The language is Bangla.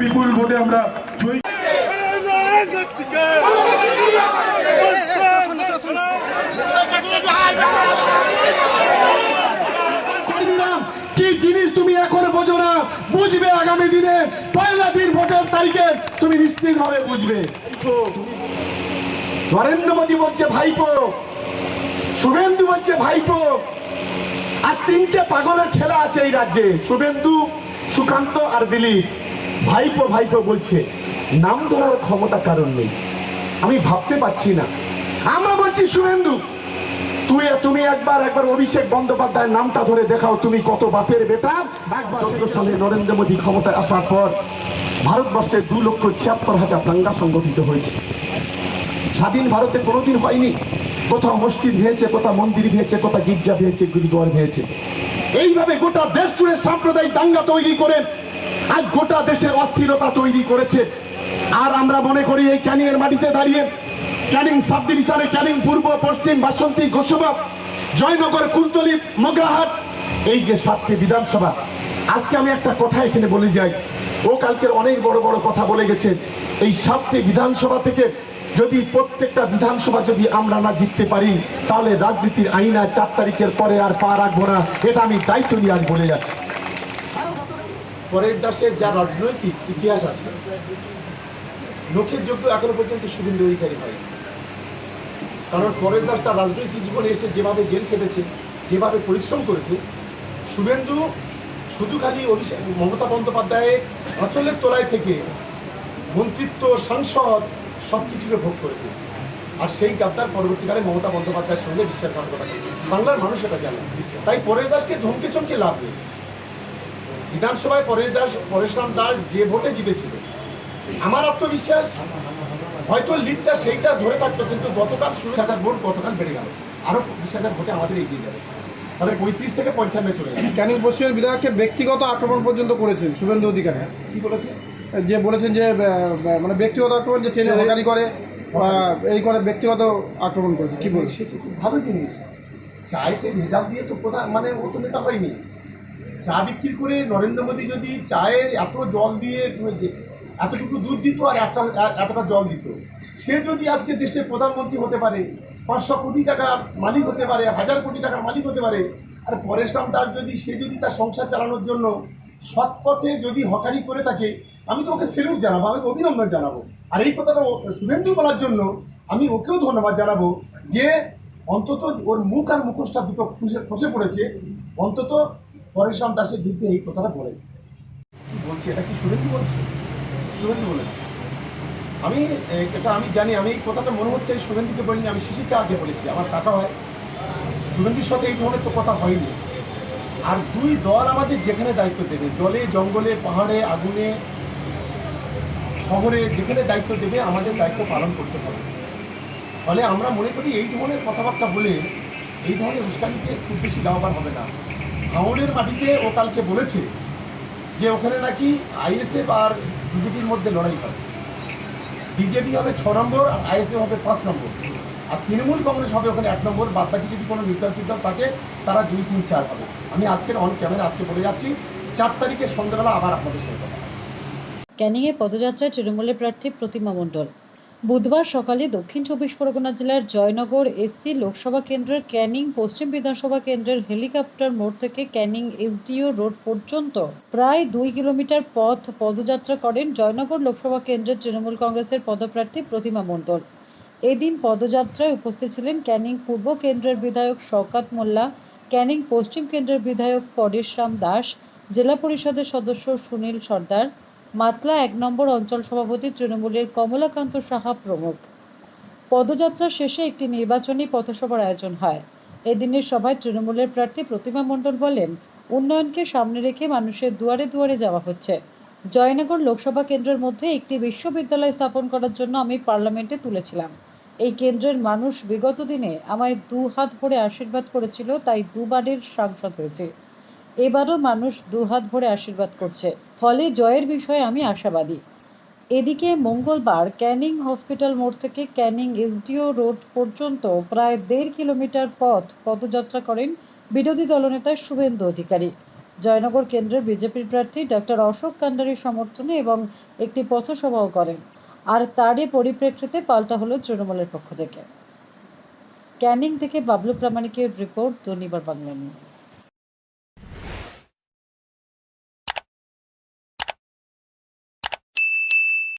বিপুল ভোটে আমরা বুঝবে আগামী দিনে, পয়লা দিন ভোটের তারিখে তুমি নিশ্চিত ভাবে বুঝবে। নরেন্দ্র মোদী বলছে, ভাইপো। শুভেন্দু বলছে, ভাইপো। আর তিনটে পাগলের খেলা আছে এই রাজ্যে। শুভেন্দু, সুকান্ত আর দিলীপ। ভাইপো ভাইপো বলছে, নাম ধরার ক্ষমতা কারণ নেই। আমি ভাবতে পারছি না। আমরা বলছি শুভেন্দু তুই তুমি একবার একবার অভিষেক বন্দ্যোপাধ্যায়ের নামটা ধরে দেখাও, তুমি কত বাপের বেটা? একবার সালে নরেন্দ্র মোদী ক্ষমতায় আসার পর ভারতবর্ষে দু লক্ষ ছিয়াত্তর হাজার দাঙ্গা সংগঠিত হয়েছে। স্বাধীন ভারতে কোনোদিন হয়নি। কোথাও মসজিদ ভেঙেছে, কোথাও মন্দির ভেঙেছে, কোথাও গির্জা ভেঙেছে গুরুদ্বার ভেঙেছে। এইভাবে গোটা দেশ জুড়ে সাম্প্রদায়িক দাঙ্গা তৈরি করে আজ গোটা দেশের অস্থিরতা তৈরি করেছে। আর আমরা মনে করি এই ক্যানিংয়ের মাটিতে দাঁড়িয়ে ক্যানিং সাব ডিভিশনে ক্যানিং পূর্ব, পশ্চিম, বাসন্তী গোসবা জয়নগর, কুলতলি, মগরাহাট, এই যে সাতটি বিধানসভা, আজকে আমি একটা কথা এখানে বলে যাই। ও কালকে অনেক বড় বড় কথা বলে গেছে। এই সাতটি বিধানসভা থেকে যদি প্রত্যেকটা বিধানসভা যদি আমরা না জিততে পারি, তাহলে রাজনীতির আইনা চার তারিখের পরে আর পা রাখব না। এটা আমি দায়িত্ব নিয়ে আজ বলে যাচ্ছি। পরের দাসের যা রাজনৈতিক ইতিহাস আছে লোকের যোগ্য এখনও পর্যন্ত শুভেন্দু অধিকারী হয় কারণ পরের দাস তার রাজনৈতিক জীবনে এসে যেভাবে জেল কেটেছে যেভাবে পরিশ্রম করেছে, শুভেন্দু শুধু খালি অভিষেক, মমতা বন্দ্যোপাধ্যায়ের অচলের তোলায় থেকে মন্ত্রিত্ব, সাংসদ সব কিছুকে ভোগ করেছে। আর সেই যাত্রার পরবর্তীকালে মমতা বন্দ্যোপাধ্যায়ের সঙ্গে করে বাংলার মানুষ এটা জানে। তাই পরের দাসকে ধমকে চমকে লাভ নেই। বিধানসভায় পরেশ দাস পরেশরাম দাস যে ভোটে জিতেছিল। আমার আত্মবিশ্বাস হয়তো লিডটা সেইটা ধরে থাকতো কিন্তু গতকাল ষোলো হাজার ভোট গতকাল বেড়ে গেল। আরও বিশ হাজার ভোটে আমাদের এগিয়ে যাবে। তাহলে পঁয়ত্রিশ থেকে পঞ্চান্ন চলে যাবে। ক্যানিং পশ্চিমের বিধায়ককে ব্যক্তিগত আক্রমণ পর্যন্ত করেছেন শুভেন্দু অধিকারী। কি বলেছে? যে বলেছেন যে মানে ব্যক্তিগত আক্রমণ যে ট্রেনে হকারি করে বা এই করে ব্যক্তিগত আক্রমণ করেছে। কি বলছে? সে তো খুব ভালো জিনিস। চাইতে রিজার্ভ দিয়ে তো প্রধান মানে ও তো নেতা হয়নি। চা বিক্রি করে নরেন্দ্র মোদী যদি চায়ে এত জল দিয়ে, এতটুকু দুধ দিত আর একটা এতটা জল দিত, সে যদি আজকে দেশের প্রধানমন্ত্রী হতে পারে, পাঁচশো কোটি টাকার মালিক হতে পারে, হাজার কোটি টাকার মালিক হতে পারে, আর পরেশরাম দাস যদি, সে যদি তার সংসার চালানোর জন্য সৎ পথে যদি হকারি করে থাকে, আমি তো ওকে সেলুট জানাব, আমি অভিনন্দন জানাব। আর এই কথাটা শুভেন্দু বলার জন্য আমি ওকেও ধন্যবাদ জানাব যে অন্তত ওর মুখ আর মুখোশটা দুটো খুঁজে খসে পড়েছে, অন্তত পরেশরাম দাসের বিরুদ্ধে এই কথাটা বলে। কি বলছি? এটা কি শুভেন্দু বলছে? শুভেন্দু বলেছে। আমি, এটা আমি জানি, আমি এই কথাটা মনে হচ্ছে শুভেন্দুকে বলিনি, আমি শিশিরকে আগে বলেছি, আমার কাকা হয়। শুভেন্দুর সাথে এই ধরনের তো কথা হয়নি। আর দুই দল আমাদের যেখানে দায়িত্ব দেবে, জলে, জঙ্গলে, পাহাড়ে, আগুনে, শহরে, যেখানে দায়িত্ব দেবে, আমাদের দায়িত্ব পালন করতে হবে। ফলে আমরা মনে করি এই ধরনের কথাবার্তা বলে এই ধরনের উস্কানিতে খুব বেশি লাভবান হবে না। ভাঙড়ের মাটিতে ও কালকে বলেছে যে ওখানে নাকি আইএসএফ আর বিজেপির মধ্যে লড়াই হবে। বিজেপি হবে ছ নম্বর আর আইএসএফ হবে পাঁচ নম্বর। আর তৃণমূল কংগ্রেস হবে ওখানে এক নম্বর। বাদ বাকি যদি কোনো টির্দল থাকে, তারা দুই, তিন, চার হবে আমি আজকের অন ক্যামেরা আজকে বলে যাচ্ছি, চার তারিখে সন্ধ্যাবেলা আবার আপনাদের সঙ্গে ক্যানিংয়ে পদযাত্রায় তৃণমূলের প্রার্থী প্রতিমা মণ্ডল। বুধবার সকালে দক্ষিণ চব্বিশ পরগনা জেলার জয়নগর এসসি লোকসভা কেন্দ্রের ক্যানিং, পশ্চিম বিধানসভা কেন্দ্রের হেলিকপ্টার মোড় থেকে ক্যানিং এসডিও রোড পর্যন্ত প্রায় দুই কিলোমিটার পথ পদযাত্রা করেন জয়নগর লোকসভা কেন্দ্রের তৃণমূল কংগ্রেসের পদপ্রার্থী প্রতিমা মণ্ডল। এদিন পদযাত্রায় উপস্থিত ছিলেন ক্যানিং পূর্ব কেন্দ্রের বিধায়ক শওকাত মোল্লা, ক্যানিং পশ্চিম কেন্দ্রের বিধায়ক পরেশরাম দাস, জেলা পরিষদের সদস্য সুনীল সর্দার মাতলা এক নম্বর অঞ্চল সভাপতি তৃণমূলের কমলাকান্ত সাহা প্রমুখ। পদযাত্রা শেষে একটি নির্বাচনী পথসভার আয়োজন হয়। এদিনের সভায় তৃণমূলের প্রার্থী প্রতিমা মণ্ডল বলেন, উন্নয়নকে সামনে রেখে মানুষের দুয়ারে দুয়ারে যাওয়া হচ্ছে। জয়নগর লোকসভা কেন্দ্রের মধ্যে একটি বিশ্ববিদ্যালয় স্থাপন করার জন্য আমি পার্লামেন্টে তুলেছিলাম। এই কেন্দ্রের মানুষ বিগত দিনে আমায় দু হাত ভরে আশীর্বাদ করেছিল, তাই দুবারের সাংসদ হয়েছে। এবারও মানুষ দুহাত ভরে আশীর্বাদ করছে। ফলে জয়ের বিষয়ে আমি আশাবাদী। এদিকে মঙ্গলবার ক্যানিং হসপিটাল মোড় থেকে ক্যানিং এসডিও রোড পর্যন্ত প্রায় দেড় কিলোমিটার পথ পদযাত্রা করেন বিরোধী দলনেতা শুভেন্দু অধিকারী। জয়নগর কেন্দ্রের বিজেপির প্রার্থী ডক্টর অশোক কান্ডারির সমর্থনে এবং একটি পথসভাও করেন। আর তারই পরিপ্রেক্ষিতে পাল্টা হলো তৃণমূলের পক্ষ থেকে। ক্যানিং থেকে বাবলু প্রামাণিকের রিপোর্ট দুর্নিবার বাংলা নিউজ।